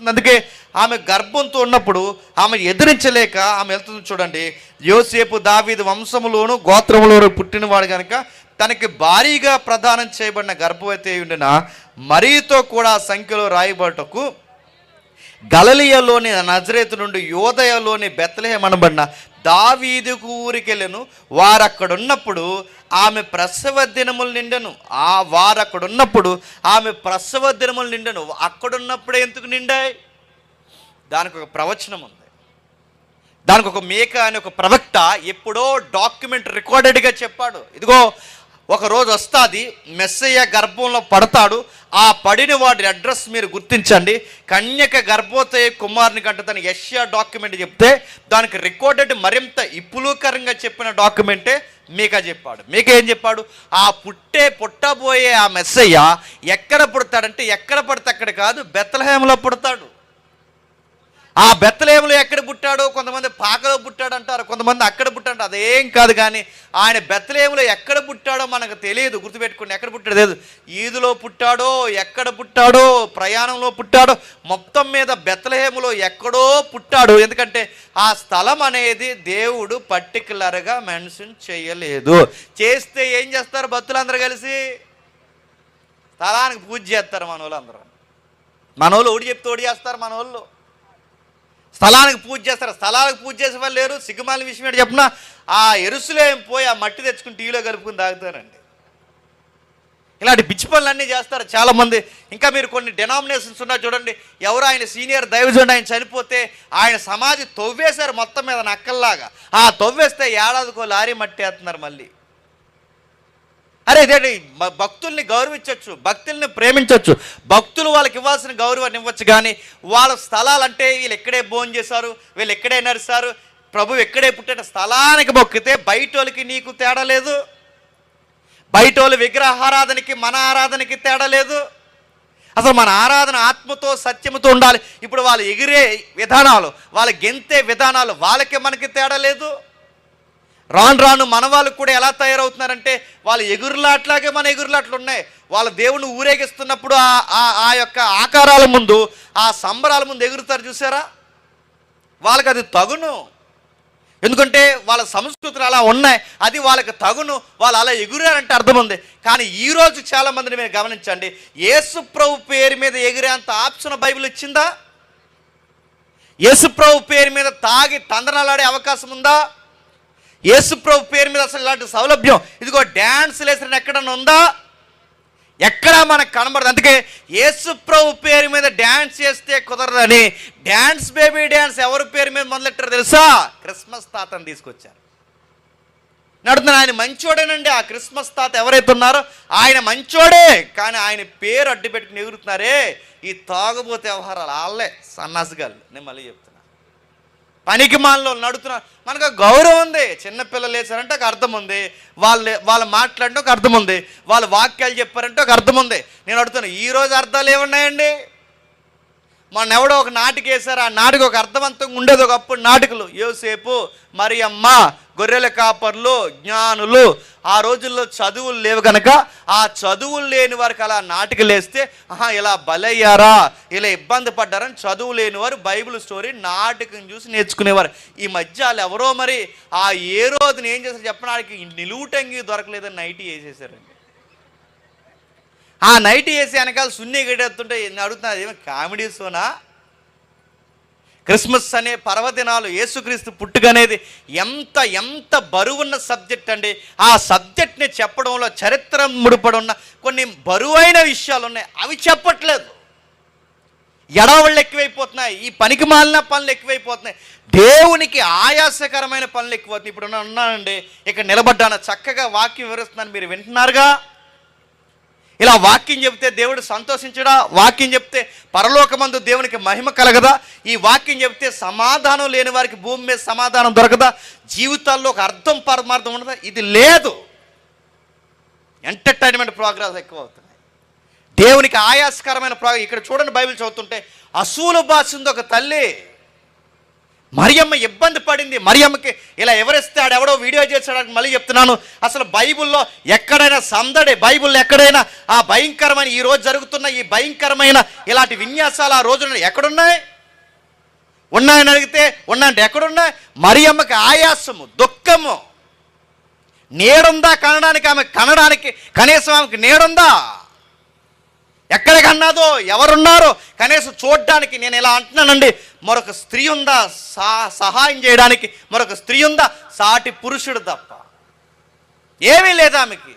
అందుకే ఆమె గర్భంతో ఉన్నప్పుడు ఆమె ఎదిరించలేక ఆమె వెళ్తుంది చూడండి. యోసేపు దావీదు వంశములోను గోత్రములోను పుట్టినవాడు కనుక తనకి భారీగా ప్రదానం చేయబడిన గర్భవతి ఉండిన మరీతో కూడా సంఖ్యలో రాయబడటకు గలలియలోని నజరేతు నుండి యోదయలోని బెత్తలహేం అనబడిన దావీది ఊరికెళ్ళను. వారు ఆమె ప్రసవ దినములు నిండెను. ఆ వారు ఆమె ప్రసవ దినములు నిండెను. అక్కడున్నప్పుడే ఎందుకు నిండాయి? దానికి ఒక ప్రవచనం ఉంది. దానికి ఒక మేక అనే ఒక ప్రవక్త ఎప్పుడో డాక్యుమెంట్ రికార్డెడ్గా చెప్పాడు. ఇదిగో ఒకరోజు వస్తుంది మెస్సయ్య గర్భంలో పడతాడు ఆ పడిన వాడి అడ్రస్ మీరు గుర్తించండి. కన్యక గర్భోదయ కుమారుని కంటే తన యష్యా డాక్యుమెంట్ చెప్తే దానికి రికార్డెడ్ మరింత ఇప్పులూకరంగా చెప్పిన డాక్యుమెంటే మీకా చెప్పాడు. మీకేం చెప్పాడు? ఆ పుట్టే పుట్టబోయే ఆ మెస్సయ్య ఎక్కడ పుడతాడంటే ఎక్కడ పడితే అక్కడ కాదు బెత్తలహేమలో పుడతాడు. ఆ బెత్తలేములు ఎక్కడ పుట్టాడో కొంతమంది పాకలో పుట్టాడు అంటారు కొంతమంది అక్కడ అదేం కాదు కానీ ఆయన బెత్తలేములో ఎక్కడ పుట్టాడో మనకు తెలియదు గుర్తుపెట్టుకోండి. ఎక్కడ పుట్టాడు తెలియదు. ఈదులో పుట్టాడో ఎక్కడ పుట్టాడో ప్రయాణంలో పుట్టాడో మొత్తం మీద బెత్తలేములో ఎక్కడో పుట్టాడు. ఎందుకంటే ఆ స్థలం అనేది దేవుడు పర్టికులర్గా మెన్షన్ చేయలేదు. చేస్తే ఏం చేస్తారు భక్తులందరూ కలిసి? స్థలానికి పూజ చేస్తారు మన వాళ్ళందరూ మన వాళ్ళు ఒకటి చెప్తే ఒకటి చేస్తారు మన వాళ్ళు స్థలానికి పూజ చేస్తారు. స్థలానికి పూజ చేసే వాళ్ళు లేరు. సిగ్గుమాల విషయం ఏంటి చెప్పిన? ఆ ఎరుసులేం పోయి ఆ మట్టి తెచ్చుకుని టీలో కలుపుకుని తాగుతారండి. ఇలాంటి పిచ్చి పనులన్నీ చేస్తారు చాలామంది. ఇంకా మీరు కొన్ని డెనామినేషన్స్ ఉన్నా చూడండి. ఎవరు ఆయన సీనియర్ దైవజుడు ఆయన చనిపోతే ఆయన సమాధి తవ్వేశారు మొత్తం మీద నక్కల్లాగా. ఆ తవ్వేస్తే ఏడాదికో లారీ మట్టి వేస్తున్నారు మళ్ళీ. అరే ఇదేంటి భక్తుల్ని గౌరవించవచ్చు భక్తుల్ని ప్రేమించవచ్చు భక్తులు వాళ్ళకి ఇవ్వాల్సిన గౌరవాన్ని ఇవ్వచ్చు కానీ వాళ్ళ స్థలాలంటే వీళ్ళు ఎక్కడే భోజనం చేశారు వీళ్ళు ఎక్కడే నడిచారు ప్రభు ఎక్కడే పుట్టిన స్థలానికి మొక్కితే బయట వాళ్ళకి నీకు తేడా లేదు. బయట వాళ్ళు విగ్రహారాధనకి మన ఆరాధనకి తేడా లేదు. అసలు మన ఆరాధన ఆత్మతో సత్యముతో ఉండాలి. ఇప్పుడు వాళ్ళు ఎగిరే విధానాలు వాళ్ళ గెంతే విధానాలు వాళ్ళకి మనకి తేడా లేదు. రాను రాను మన వాళ్ళు కూడా ఎలా తయారవుతున్నారంటే వాళ్ళ ఎగురులాట్లాగే మన ఎగురులాట్లు ఉన్నాయి వాళ్ళ దేవుని ఊరేగిస్తున్నప్పుడు ఆ ఆ- ఆ యొక్క ఆకారాల ముందు ఆ సంబరాల ముందు ఎగురుతారు చూసారా? వాళ్ళకి అది తగును. ఎందుకంటే వాళ్ళ సంస్కృతులు అలా ఉన్నాయి. అది వాళ్ళకి తగును. వాళ్ళు అలా ఎగురారంటే అర్థం ఉంది. కానీ ఈ రోజు చాలా మందిని మీరు గమనించండి. యేసుప్రభు పేరు మీద ఎగిరేంత ఆప్షన్ బైబిల్ ఇచ్చిందా? యేసుప్రభు పేరు మీద తాగి తందనాలాడే అవకాశం ఉందా? యేసుప్రభు పేరు మీద అసలు ఇలాంటి సౌలభ్యం. ఇదిగో డ్యాన్స్ లేసిన ఎక్కడన్నా ఉందా? ఎక్కడా మనకు కనబడదు. అందుకే యేసుప్రభు పేరు మీద డ్యాన్స్ చేస్తే కుదరదని డ్యాన్స్ బేబీ డ్యాన్స్ ఎవరి పేరు మీద మొదలెట్టారు తెలుసా? క్రిస్మస్ తాతని తీసుకొచ్చారు. నడుతున్న ఆయన మంచోడేనండి. ఆ క్రిస్మస్ తాత ఎవరైతే ఉన్నారో ఆయన మంచోడే. కానీ ఆయన పేరు అడ్డు పెట్టుకుని ఎగురుతున్నారే. ఈ తాగుబోతే వ్యవహారాలు వాళ్ళే. సన్నాసిగాళ్ళు. నేను మళ్ళీ చెప్తాను పనికి మాలలో నడుతున్నారు. మనకు గౌరవం ఉంది. చిన్నపిల్లలు లేచారంటే ఒక అర్థం ఉంది. వాళ్ళు వాళ్ళు మాట్లాడటం ఒక అర్థం ఉంది. వాళ్ళు వాక్యాలు చెప్పారంటే ఒక అర్థం ఉంది. నేను అడుగుతాను ఈరోజు అర్థాలు ఏమున్నాయండి? మన ఎవడో ఒక నాటికేశారు. ఆ నాటికి ఒక అర్థవంతంగా ఉండేది ఒకప్పుడు నాటికలు. యోసేపు మరియమ్మ గొర్రెల కాపర్లు జ్ఞానులు. ఆ రోజుల్లో చదువులు లేవు కనుక ఆ చదువులు లేని వారికి అలా నాటికలు వేస్తే ఆహా ఇలా బలయ్యారా? ఇలా ఇబ్బంది పడ్డారని చదువు లేని వారు బైబిల్ స్టోరీ నాటకం చూసి నేర్చుకునేవారు. ఈ మధ్య వాళ్ళు ఎవరో మరి ఆ ఏ రోజున ఏం చేశారు చెప్పడానికి నిలువుటంగి దొరకలేదని నైట్ వేసేసారండి. ఆ నైట్ వేసి వెనకాల సున్ని గడెత్తుంటే నేను అడుగుతున్నా ఏమో కామెడీ సోనా క్రిస్మస్ అనే పర్వదినాలు యేసుక్రీస్తు పుట్టుకనేది ఎంత ఎంత బరువున్న సబ్జెక్ట్ అండి. ఆ సబ్జెక్ట్ని చెప్పడంలో చరిత్ర ముడిపడి ఉన్న కొన్ని బరువైన విషయాలు ఉన్నాయి అవి చెప్పట్లేదు. ఎడవళ్ళు ఎక్కువైపోతున్నాయి. ఈ పనికి మాలిన పనులు ఎక్కువైపోతున్నాయి. దేవునికి ఆయాసకరమైన పనులు ఎక్కువవుతున్నాయి. ఇప్పుడు ఉన్నానండి ఇక్కడ నిలబడ్డాను. చక్కగా వాక్యం వివరిస్తున్నాను. మీరు వింటున్నారుగా? ఇలా వాక్యం చెబితే దేవుడు సంతోషించడా? వాక్యం చెప్తే పరలోకమందు దేవునికి మహిమ కలగదా? ఈ వాక్యం చెబితే సమాధానం లేని వారికి భూమి మీద సమాధానం దొరకదా? జీవితాల్లో ఒక అర్థం పరమార్థం ఉండదా? ఇది లేదు. ఎంటర్టైన్మెంట్ ప్రోగ్రామ్స్ ఎక్కువ అవుతున్నాయి దేవునికి ఆయాసకరమైన ప్రోగ్రాం ఇక్కడ చూడండి బైబిల్ చదువుతుంటే అసూలు బాసింది ఒక తల్లి. మరియమ్మ ఇబ్బంది పడింది. మరియమ్మకి ఇలా ఎవరిస్తే ఆడెవడో వీడియో చేసాడని మళ్ళీ చెప్తున్నాను. అసలు బైబిల్లో ఎక్కడైనా సందడి బైబిల్లో ఎక్కడైనా ఆ భయంకరమైన ఈ రోజు జరుగుతున్న ఈ భయంకరమైన ఇలాంటి విన్యాసాలు ఆ రోజున ఎక్కడున్నాయి? ఉన్నాయని అడిగితే ఉన్నాయంటే ఎక్కడున్నాయి? మరి అమ్మకి ఆయాసము దుఃఖము. నేడుందా కనడానికి ఆమె కనడానికి కనీసం ఆమెకి నేడుందా? ఎక్కడ కన్నాదో ఎవరున్నారో కనీసం చూడడానికి నేను ఇలా అంటున్నానండి. మరొక స్త్రీ ఉందా? సా సహాయం చేయడానికి మరొక స్త్రీ ఉందా? సాటి పురుషుడు తప్ప. ఏమీ లేదు ఆమెకి.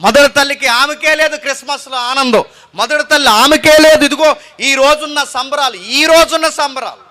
మొదటి తల్లికి ఆమెకే లేదు క్రిస్మస్లో ఆనందం. మొదటి తల్లి ఆమెకే లేదు. ఇదిగో ఈ రోజున్న సంబరాలు ఈ రోజున్న సంబరాలు.